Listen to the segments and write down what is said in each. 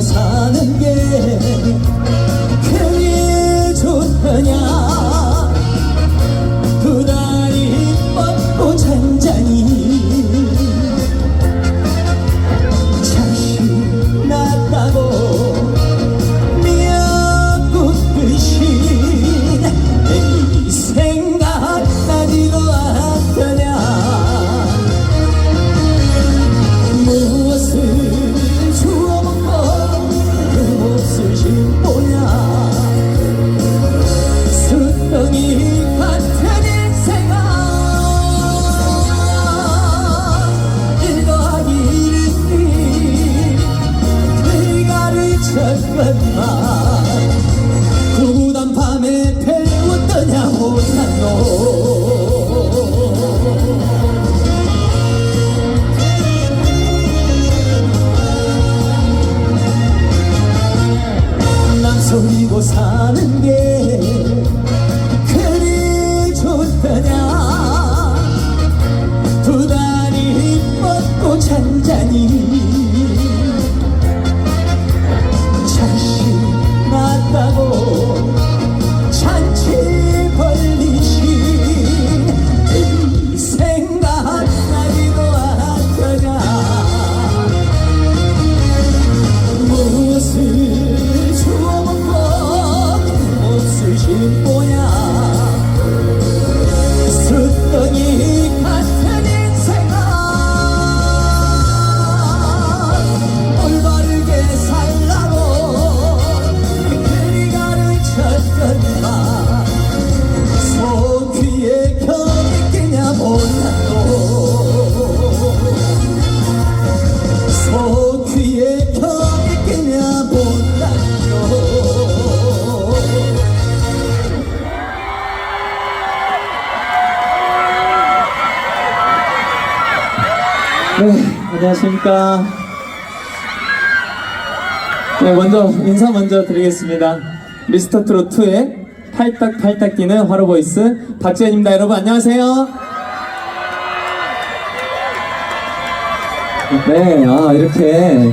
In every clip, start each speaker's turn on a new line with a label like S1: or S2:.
S1: 사는 게 좋더냐? 두 다리 뻗고 잔잔히 자식 낳았다고 미역국듯이 내 생각 나지도 않더냐
S2: 안녕하십니까. 네, 먼저 인사 먼저 드리겠습니다. 미스터 트롯 2의 팔딱 팔딱 뛰는 화로 보이스 박지현입니다. 여러분 안녕하세요. 네, 아 이렇게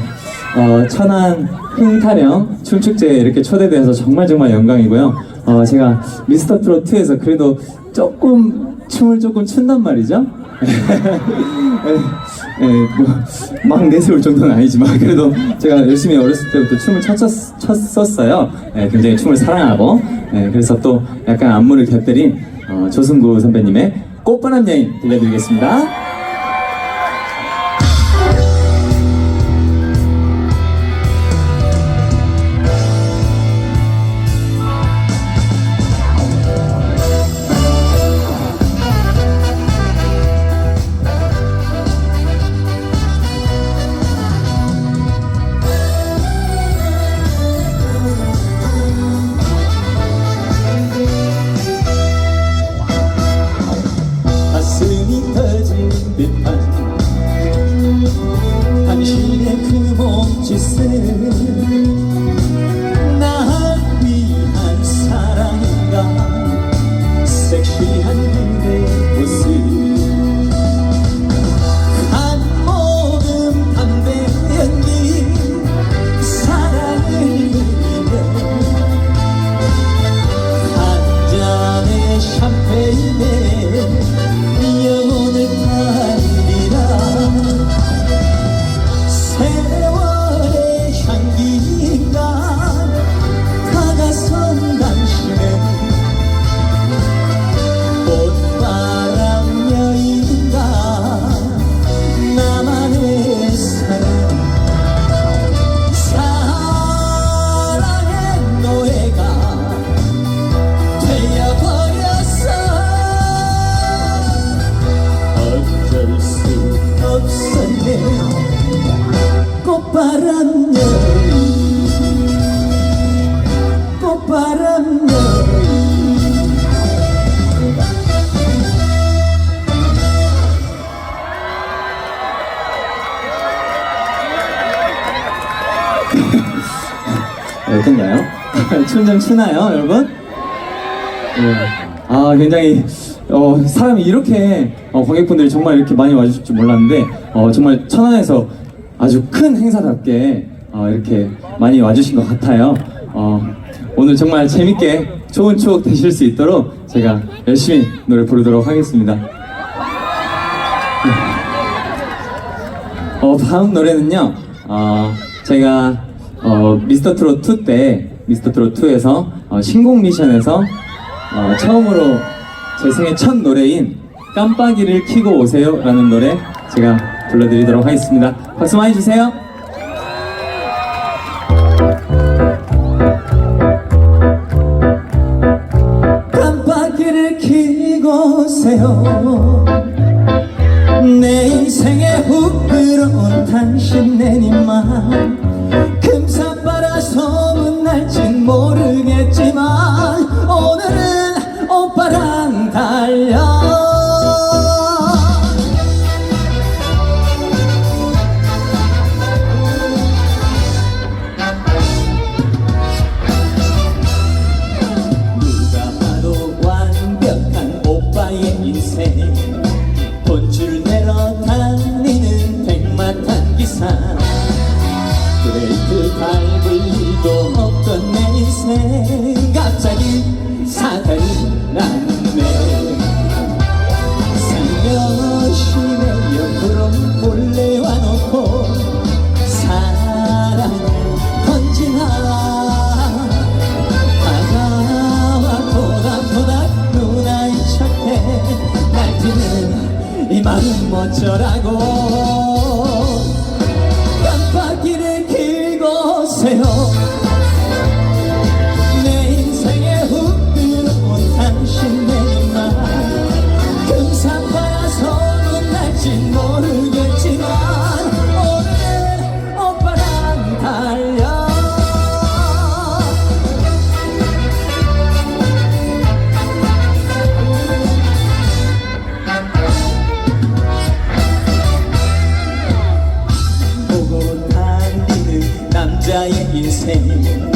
S2: 어, 천안 흥타령 춤축제에 이렇게 초대돼서 정말 정말 영광이고요. 어, 제가 미스터 트롯 2에서 그래도 조금 춤을 조금 춘단 말이죠. 예, 뭐, 막 내세울 정도는 아니지만 그래도 제가 열심히 어렸을 때부터 춤을 췄었, 췄었어요. 예, 굉장히 춤을 사랑하고 예, 그래서 또 약간 안무를 곁들인 어, 조승구 선배님의 꽃바람 여인 들려드리겠습니다. 어떤가요? 춤좀 추나요, 여러분? 네. 아, 굉장히 어, 사람이 이렇게 어, 관객분들이 정말 이렇게 많이 와주실 줄 몰랐는데 어, 정말 천안에서 아주 큰 행사답게 어, 이렇게 많이 와주신 것 같아요. 어, 오늘 정말 재밌게 좋은 추억 되실 수 있도록 제가 열심히 노래 부르도록 하겠습니다. 어, 다음 노래는요, 어, 제가, 어, 미스터 트롯 2 때, 미스터 트롯 2에서, 어, 신곡 미션에서, 어, 처음으로 제 생애 첫 노래인 깜빡이를 켜고 오세요 라는 노래 제가 불러드리도록 하겠습니다. 박수 많이 주세요.
S1: 났 남자의 인생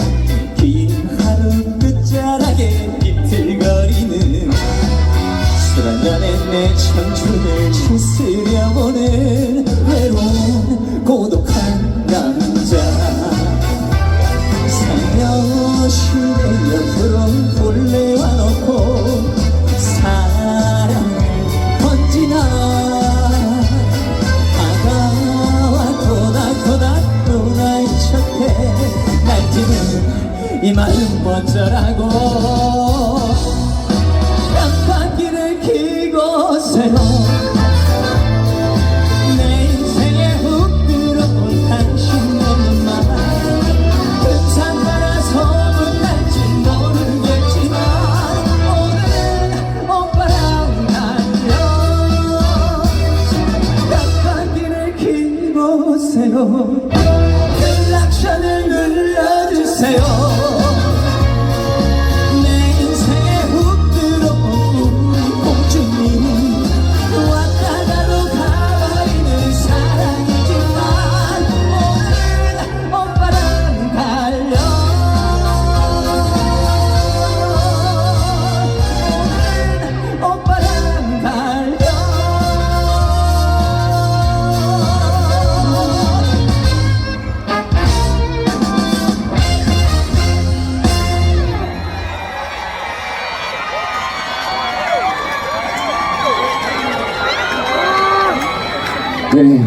S2: 네.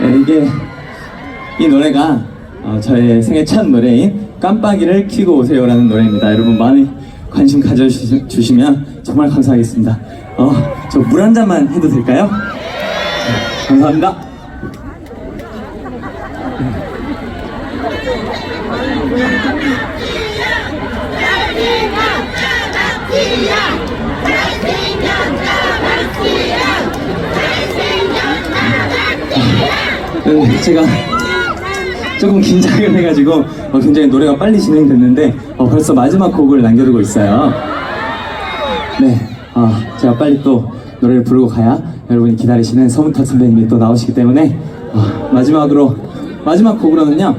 S2: 네, 이게 이 노래가 어, 저의 생애 첫 노래인 깜빡이를 켜고 오세요라는 노래입니다. 여러분 많이 관심 가져주시면 정말 감사하겠습니다. 어, 저 물 한 잔만 해도 될까요? 네, 감사합니다. 네, 제가 조금 긴장을 해가지고 어, 굉장히 노래가 빨리 진행됐는데 어, 벌써 마지막 곡을 남겨두고 있어요. 네, 어, 제가 빨리 또 노래를 부르고 가야 여러분이 기다리시는 서문탁 선배님이 또 나오시기 때문에 어, 마지막으로 마지막 곡으로는요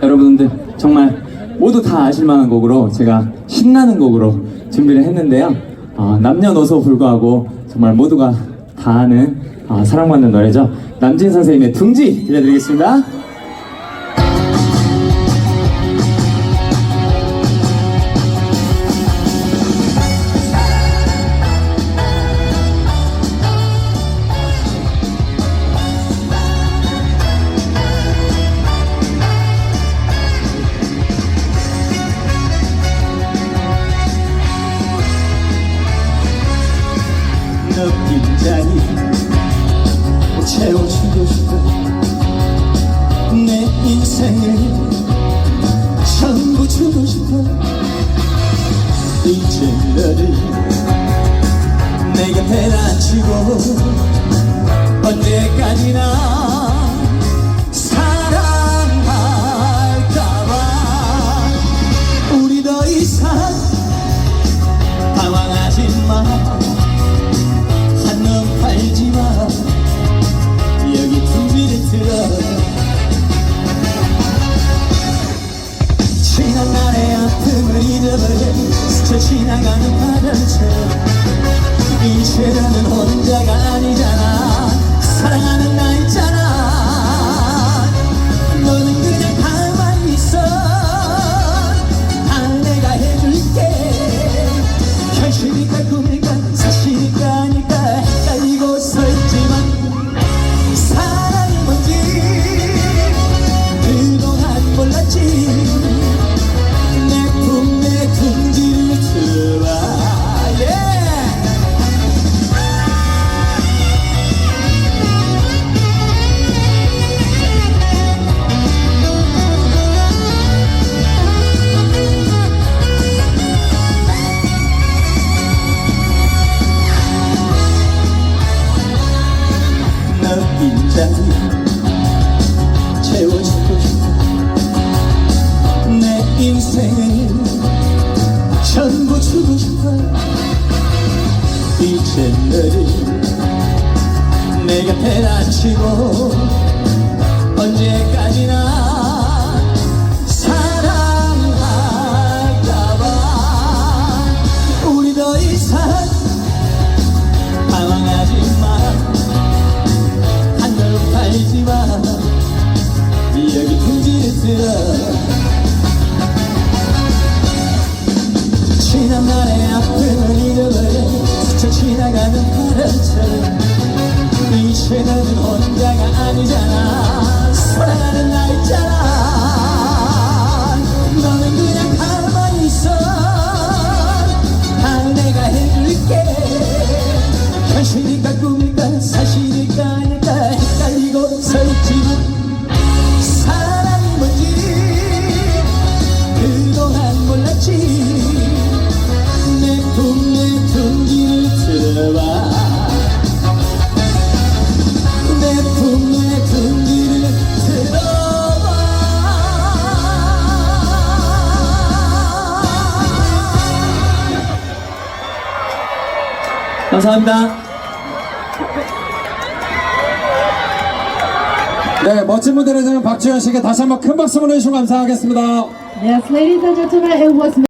S2: 여러분들 정말 모두 다 아실만한 곡으로 제가 신나는 곡으로 준비를 했는데요 어, 남녀노소 불구하고 정말 모두가 다 아는 아, 사랑받는 노래죠. 남진 선생님의 둥지 들려드리겠습니다.
S1: 이제 너를 내 곁에 앉히고 언제까지나 사랑할까봐 우리 더 이상 당황하지 마. 한눈 팔지 마. 여기 둥지를 들어. 지난 날의 아픔을 잊어버려 스쳐 지나가는 바람처럼 이제 너는 혼자가 아니잖아. 사랑하는 빈자
S2: 감사합니다.
S3: 네, 멋진 무대를 해주는 박지현 씨에게 다시 한번 큰 박수 보내주시면 감사하겠습니다.
S4: Yes, ladies and gentlemen, it was